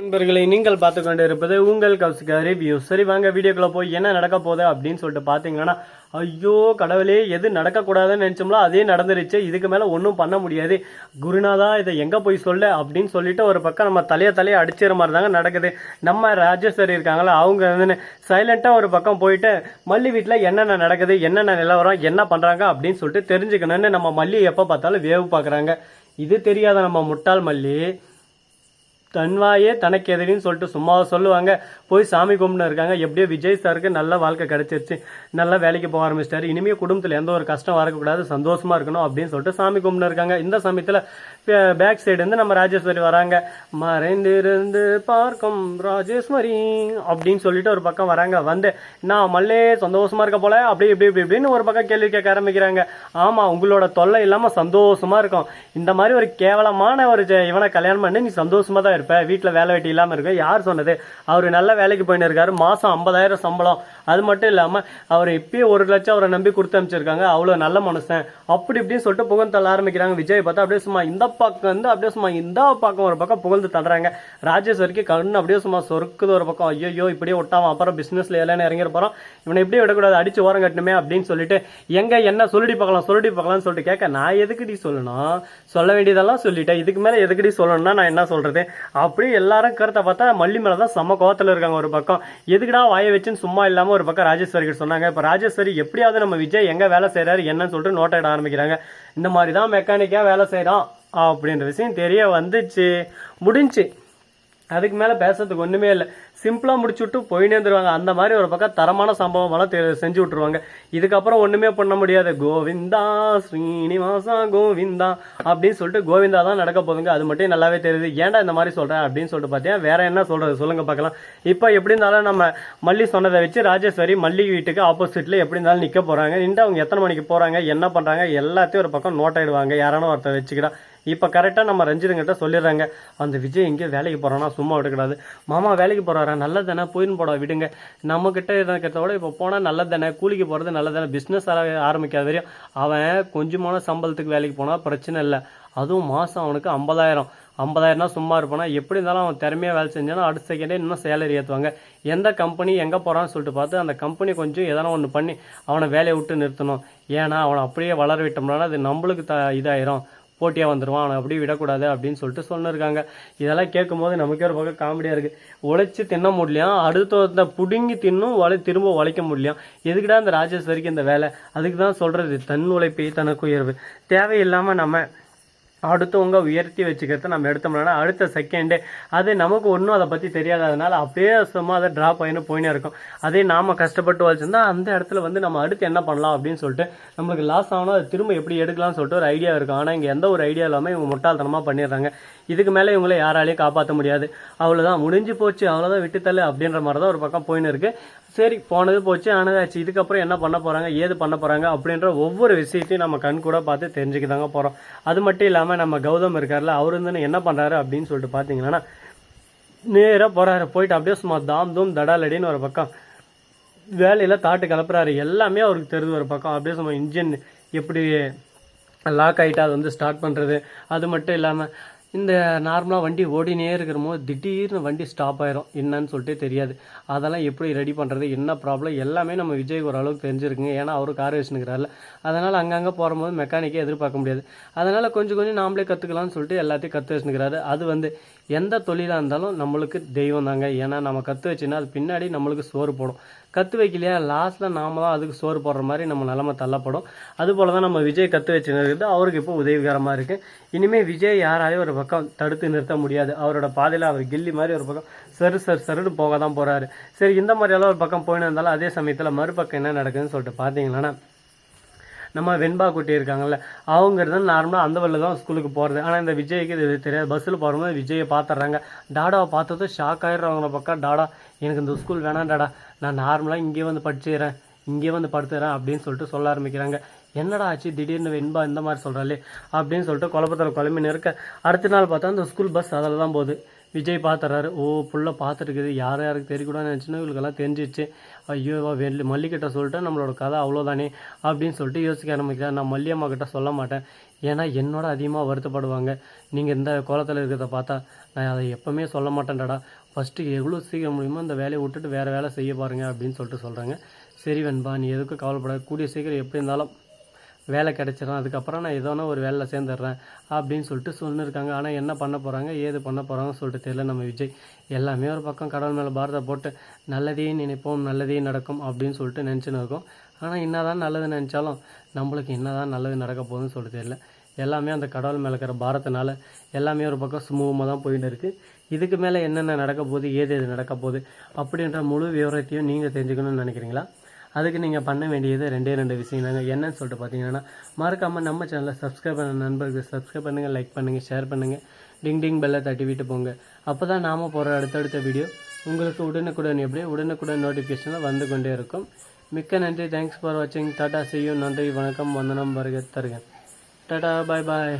நண்பர்களை நீங்கள் பார்த்து கொண்டு இருப்பது உங்கள் கௌசிகா ரிவ்யூ சரி வாங்க வீடியோக்குள்ளே போய் என்ன நடக்க போகுது அப்படின்னு சொல்லிட்டு பார்த்தீங்கன்னா ஐயோ கடவுளே எது நடக்கக்கூடாதுன்னு நினச்சோம்ல அதே நடந்துருச்சு. இதுக்கு மேலே ஒன்றும் பண்ண முடியாது. குருநாதா இதை எங்கே போய் சொல்ல அப்படின்னு சொல்லிட்டு ஒரு பக்கம் நம்ம தலையை தலையை அடிச்சிற மாதிரி தாங்க நடக்குது. நம்ம ராஜேஸ்வரி இருக்காங்களா அவங்க வந்து சைலண்ட்டாக ஒரு பக்கம் போயிட்டு மல்லி வீட்டில் என்னென்ன நடக்குது என்னென்ன நிலவரம் என்ன பண்ணுறாங்க அப்படின்னு சொல்லிட்டு தெரிஞ்சுக்கணும்னு நம்ம மல்லி எப்போ பார்த்தாலும் வேவு பார்க்குறாங்க. இது தெரியாத நம்ம முட்டாள் மல்லி. தன்வாயே தனக்கு எதிரின்னு சொல்லிட்டு சும்மா சொல்லுவாங்க. போய் சாமி கும்பிட்டு இருக்காங்க. எப்படியோ விஜய் சாருக்கு நல்ல வாழ்க்கை கிடைச்சிருச்சு. நல்ல வேலைக்கு போக ஆரம்பிச்சிட்டாரு. இனிமேல் குடும்பத்தில் எந்த ஒரு கஷ்டம் வரக்கூடாது. சந்தோஷமா இருக்கணும் அப்படின்னு சொல்லிட்டு சாமி கும்பிட்டு இருக்காங்க. இந்த சமயத்தில் பேக் சைடு வந்து நம்ம ராஜேஸ்வரி வராங்க. மறைந்திருந்து பார்க்கும் ராஜேஸ்வரி அப்படின்னு சொல்லிட்டு ஒரு பக்கம் வராங்க. வந்து நான் மல்லே சந்தோஷமா இருக்க போல. அப்படி இப்படி இப்படி இப்படின்னு ஒரு பக்கம் கேள்வி கேட்க ஆரம்பிக்கிறாங்க. ஆமா உங்களோட தொல்லை இல்லாம சந்தோஷமா இருக்கும். இந்த மாதிரி ஒரு கேவலமான ஒரு இவனை கல்யாணம் பண்ணி நீ சந்தோஷமா தான் இருப்ப. வீட்டுல வேலை வெட்டி இல்லாம இருக்க. யார் சொன்னது? அவர் நல்ல வேலைக்கு போயின்னு இருக்காரு. மாசம் ஐம்பதாயிரம் சம்பளம். அது மட்டும் இல்லாம அவர் இப்பயே ஒரு லட்சம் அவரை நம்பி கொடுத்து அமைச்சிருக்காங்க அவ்வளவு நல்ல மனுஷன். அப்படி இப்படின்னு சொல்லிட்டு புகழ் தள்ள ஆரம்பிக்கிறாங்க. விஜய் பார்த்தா அப்படியே சும்மா இந்த பக்கம் வந்து அப்படியே சும்மா இந்த பக்கம் ஒரு பக்கம் புகழ்ந்து தடுறாங்க ராஜேஷ் வரைக்கும் கண்ணு அப்படியே சும்மா சொருக்குது ஒரு பக்கம். ஐயோ இப்படியே விட்டாம அப்புறம் பிசினஸ்ல எல்லாம் இறங்கிற போறோம். இவனை இப்படியே விடக்கூடாது. அடிச்சு ஓரம் கட்டணுமே அப்படின்னு சொல்லிட்டு எங்க என்ன சொல்லிட்டு பார்க்கலாம் சொல்லிட்டு பார்க்கலாம்னு சொல்லிட்டு கேட்க நான் எதுக்குடி சொல்லணும்? சொல்ல வேண்டியதெல்லாம் சொல்லிட்டேன். இதுக்கு மேல எதுக்குடி சொல்லணும்னா நான் என்ன சொல்றது? அப்படி எல்லாரும் கருத்தை பார்த்தா மல்லி மேல தான் செம்ம கோவத்துல இருக்காங்க ஒரு பக்கம். எதுக்குடா வாய வச்சுன்னு சும்மா இல்லாம ஒரு பக்கம் ராஜேஸ்வரி கிட்ட சொன்னாங்க. இப்ப ராஜேஸ்வரி எப்படியாவது நம்ம விஜய் எங்க வேலை செய்யறாரு என்னன்னு சொல்லிட்டு நோட் இட ஆரம்பிக்கிறாங்க. இந்த மாதிரி தான் மெக்கானிக்கா வேலை செய்கிறான் அப்படின்ற விஷயம் தெரிய வந்துச்சு. முடிஞ்சு. அதுக்கு மேலே பேசுறதுக்கு ஒன்றுமே இல்லை. சிம்பிளாக முடிச்சு விட்டு போயினே வந்துருவாங்க. அந்த மாதிரி ஒரு பக்கம் தரமான சம்பவமெல்லாம் தெ- செஞ்சு விட்ருவாங்க இதுக்கப்புறம் ஒன்றுமே பண்ண முடியாது. கோவிந்தா ஸ்ரீனிவாசா கோவிந்தா அப்படின்னு சொல்லிட்டு கோவிந்தா தான் நடக்க போகுதுங்க. அது மட்டும் நல்லாவே தெரியுது. ஏன்டா இந்த மாதிரி சொல்கிறேன் அப்படின்னு சொல்லிட்டு பார்த்தீங்கன்னா வேற என்ன சொல்கிறது சொல்லுங்க பார்க்கலாம். இப்போ எப்படி இருந்தாலும் நம்ம மல்லி சொன்னதை வச்சு ராஜேஸ்வரி மல்லி வீட்டுக்கு ஆப்போசிட்டில் எப்படி இருந்தாலும் நிற்க போகிறாங்க நின்று அவங்க எத்தனை மணிக்கு போகிறாங்க என்ன பண்ணுறாங்க எல்லாத்தையும் ஒரு பக்கம் நோட் ஆயிடுவாங்க. யாரான ஒருத்தர் வச்சுக்கிட்டா. இப்போ கரெக்டாக நம்ம ரஞ்சிதங்கிட்ட சொல்லிடுறாங்க. அந்த விஜய் எங்கேயோ வேலைக்கு போகிறானா சும்மா விடக்கூடாது. மாமா வேலைக்கு போகிறாரா நல்லது தானே போயின்னு போட விடுங்க. நம்மக்கிட்ட இருக்கிறத விட இப்போ போனால் நல்லது தானே கூலிக்கு போகிறது நல்லது தானே பிஸ்னஸ் ஆரம்பிக்காத வரையும் அவன் கொஞ்சமான சம்பளத்துக்கு வேலைக்கு போனால் பிரச்சனை இல்லை. அதுவும் மாதம் அவனுக்கு ஐம்பதாயிரம். ஐம்பதாயிரம்னா சும்மா இருப்பானா? எப்படி இருந்தாலும் அவன் திறமையாக வேலை செஞ்சானா அடுத்த செகண்டே இன்னும் சேலரி ஏற்றுவாங்க எந்த கம்பெனி எங்கே போகிறான்னு சொல்லிட்டு பார்த்து அந்த கம்பெனி கொஞ்சம் எதனா ஒன்று பண்ணி அவனை வேலையை விட்டு நிறுத்தணும். ஏன்னா அவனை அப்படியே வளர விட்டோம்னா அது நம்மளுக்கு த இதாயிரும். போட்டியாக வந்துடுவான் அவனை அப்படியே விடக்கூடாது அப்படின்னு சொல்லிட்டு சொன்னிருக்காங்க. இதெல்லாம் கேட்கும்போது நமக்கே ஒரு பக்கம் காமெடியாக இருக்குது உழைச்சி தின்ன முடியலையாம் அடுத்த புடுங்கி தின்னும் உழை திரும்ப உழைக்க முடியலையாம் எதுக்குடா இந்த ராஜேஸ்வரிக்கு இந்த வேலை? அதுக்கு தான் சொல்கிறது தன் உழைப்பை தனக்கு உயர்வு. தேவையில்லாமல் நம்ம அடுத்தவங்க உயர்த்தி வச்சுக்கிறத நம்ம எடுத்தோம்னா அடுத்த செகண்டே அது நமக்கு ஒன்றும் அதை பற்றி தெரியாததுனால அப்படியே சும்மா அதை ட்ராப் ஆகினு போயினே இருக்கும். அதே நாம் கஷ்டப்பட்டு வச்சிருந்தா அந்த இடத்துல வந்து நம்ம அடுத்து என்ன பண்ணலாம் அப்படின்னு சொல்லிட்டு நம்மளுக்கு லாஸ் ஆகணும் அது திரும்ப எப்படி எடுக்கலாம்னு சொல்லிட்டு ஒரு ஐடியா இருக்கும். ஆனால் இங்கே எந்த ஒரு ஐடியா இல்லாமல் இவங்க முட்டாள்தனமாக பண்ணிடுறாங்க. இதுக்கு மேலே இவங்களை யாராலையும் காப்பாற்ற முடியாது. அவ்வளோதான் முடிஞ்சு போச்சு. அவ்வளோதான் விட்டுத்தள்ளு அப்படின்ற மாதிரி தான் ஒரு பக்கம் போயின்னு இருக்குது சரி போனது போச்சு ஆனதாச்சு. இதுக்கப்புறம் என்ன பண்ண போகிறாங்க ஏது பண்ண போகிறாங்க அப்படின்ற ஒவ்வொரு விஷயத்தையும் நம்ம கண் கூட பார்த்து தெரிஞ்சுக்க தாங்க போகிறோம் அது மட்டும் இல்லாமல் நம்ம கௌதம் இருக்கார்ல அவர் வந்து என்ன பண்ணுறாரு அப்படின்னு சொல்லிட்டு பார்த்தீங்கன்னா நேராக போகிறாரு போயிட்டு அப்படியே சும்மா தாம் தூம் தடாலடின்னு ஒரு பக்கம். வேலையில் தாட்டு கிளப்புறாரு எல்லாமே அவருக்கு தெரிஞ்சு ஒரு பக்கம். அப்படியே சும்மா இன்ஜின் எப்படி லாக் ஆகிட்டா அது வந்து ஸ்டார்ட் பண்ணுறது அது மட்டும் இல்லாமல் இந்த நார்மலாக வண்டி ஓடினே இருக்கிற போது திடீர்னு வண்டி ஸ்டாப் ஆயிரும். என்னன்னு சொல்லிட்டு தெரியாது. அதெல்லாம் எப்படி ரெடி பண்ணுறது என்ன ப்ராப்ளம் எல்லாமே நம்ம விஜய்க்கு ஓரளவுக்கு தெரிஞ்சிருக்குங்க. ஏன்னா அவரும் கார் வச்சுருக்கிறாரில்ல அதனால் அங்கங்கே போகும்போது மெக்கானிக்கே எதிர்பார்க்க முடியாது. அதனால் கொஞ்சம் கொஞ்சம் நாமளே கற்றுக்கலாம்னு சொல்லிட்டு எல்லாத்தையும் கற்று வச்சுருக்கிறாரு அது வந்து எந்த தொழிலாக இருந்தாலும் நம்மளுக்கு தெய்வம் தாங்க. ஏன்னா நம்ம கற்று வச்சுன்னா அது பின்னாடி நம்மளுக்கு சோறு போடும். கற்று வைக்கலையா? லாஸ்ட்டில் நாம தான் அதுக்கு சோறு போடுற மாதிரி நம்ம நிலமை தள்ளப்படும். அதுபோல தான் நம்ம விஜய் கற்று வச்சுருக்கிறது அவருக்கு இப்போ உதவிகரமாக இருக்குது இனிமேல் விஜய் யாராலையும் ஒரு பக்கம் தடுத்து நிறுத்த முடியாது. அவரோட பாதையில் அவர் கில்லி மாதிரி ஒரு பக்கம் சரு சரு சருன்னு போக தான் போகிறாரு சரி இந்த மாதிரியெல்லாம் ஒரு பக்கம் போயின்னு இருந்தாலும் அதே சமயத்தில் மறுபக்கம் என்ன நடக்குதுன்னு சொல்லிட்டு பார்த்தீங்கன்னா நம்ம வெண்பா குட்டி இருக்காங்கல்ல அவங்க இருந்தால் நார்மலாக அந்த வழியில் தான் ஸ்கூலுக்கு போகிறது ஆனால் இந்த விஜய்க்கு இது தெரியாது. பஸ்ஸில் போகும்போது விஜயை பார்த்துட்றாங்க டாடாவை பார்த்ததும் ஷாக் ஆகிடுறவங்கள பக்கம் டாடா எனக்கு இந்த ஸ்கூல் வேணாம் டாடா. நான் நார்மலாக இங்கே வந்து படிச்சுக்கிறேன் இங்கே வந்து படுத்துறேன் அப்படின்னு சொல்லிட்டு சொல்ல ஆரம்பிக்கிறாங்க. என்னடா ஆச்சு? திடீர்னு வெண்பா இந்த மாதிரி சொல்கிறாளே அப்படின்னு சொல்லிட்டு குழப்பத்தில் குழம்பின்னு இருக்க அடுத்த நாள் பார்த்தா அந்த ஸ்கூல் பஸ் அதில் தான் போகுது. விஜய் பார்த்துறாரு ஓ புள்ள பார்த்துருக்குது யார் யாருக்கு தெரியக்கூடாதுன்னு நினச்சினோ இவங்களுக்கெல்லாம் தெரிஞ்சிச்சு ஐயோ இவ வெள்ளி மல்லிக்கிட்ட சொல்லிட்டு நம்மளோட கதை அவ்வளோதானே அப்படின்னு சொல்லிட்டு யோசிக்க ஆரம்பிக்கிறேன் நான் மல்லியம்மா கிட்ட சொல்ல மாட்டேன். ஏன்னா என்னோட அதிகமாக வருத்தப்படுவாங்க. நீங்கள் இந்த கோலத்தில் இருக்கிறத பார்த்தா நான் அதை எப்போவுமே சொல்ல மாட்டேன்டா. ஃபஸ்ட்டு எவ்வளோ சீக்கிரம் முடியுமோ அந்த வேலையை விட்டுட்டு வேறு வேலை செய்ய பாருங்கள் அப்படின்னு சொல்லிட்டு சொல்கிறாங்க சரி வெண்பா நீ எதுக்கும் கவலைப்படாது. கூடிய சீக்கிரம் எப்படி இருந்தாலும் வேலை கிடச்சிடும் அதுக்கப்புறம் நான் ஏதோனா ஒரு வேலையில் சேர்ந்துடுறேன் அப்படின்னு சொல்லிட்டு சொல்லிருக்காங்க. ஆனால் என்ன பண்ண போகிறாங்க ஏது பண்ண போகிறாங்கன்னு சொல்லிட்டு தெரியல நம்ம விஜய். எல்லாமே ஒரு பக்கம் கடவுள் மேலே பாரத போட்டு நல்லதே நினைப்போம் நல்லதே நடக்கும் அப்படின்னு சொல்லிட்டு நினச்சின்னு இருக்கோம். ஆனால் என்னதான் நல்லது நினச்சாலும் நம்மளுக்கு என்னதான் நல்லது நடக்க போகுதுன்னு சொல்லிட்டு தெரியல. எல்லாமே அந்த கடவுள் மேலே இருக்கிற பாரத்தினால எல்லாமே ஒரு பக்கம் சுமூகமாக தான் போயின்னு இருக்குது இதுக்கு மேலே என்னென்ன நடக்க போகுது ஏது எது நடக்க போகுது அப்படின்ற முழு விவரத்தையும் நீங்கள் தெரிஞ்சுக்கணும்னு நினைக்கிறீங்களா? அதுக்கு நீங்கள் பண்ண வேண்டியது ரெண்டே ரெண்டு விஷயம் தாங்க என்னன்னு சொல்லிட்டு பார்த்தீங்கன்னா மறக்காமல் நம்ம சேனலை சப்ஸ்கிரைப் பண்ண நண்பர்களுக்கு சப்ஸ்கிரைப் பண்ணுங்கள் லைக் பண்ணுங்கள் ஷேர் பண்ணுங்கள் டிங் டிங் பெல்லை தட்டி விட்டு போங்க. அப்போ தான் நாம் போகிற அடுத்தடுத்த வீடியோ உங்களுக்கு உடனுக்குடன் எப்படி உடனுக்குடன் நோட்டிஃபிகேஷனில் வந்து கொண்டே இருக்கும். மிக்க நன்றி. தேங்க்ஸ் ஃபார் வாட்சிங் டாடா செய்யும் நன்றி வணக்கம். வந்தனம் வருக தருக. டாடா பாய் பாய்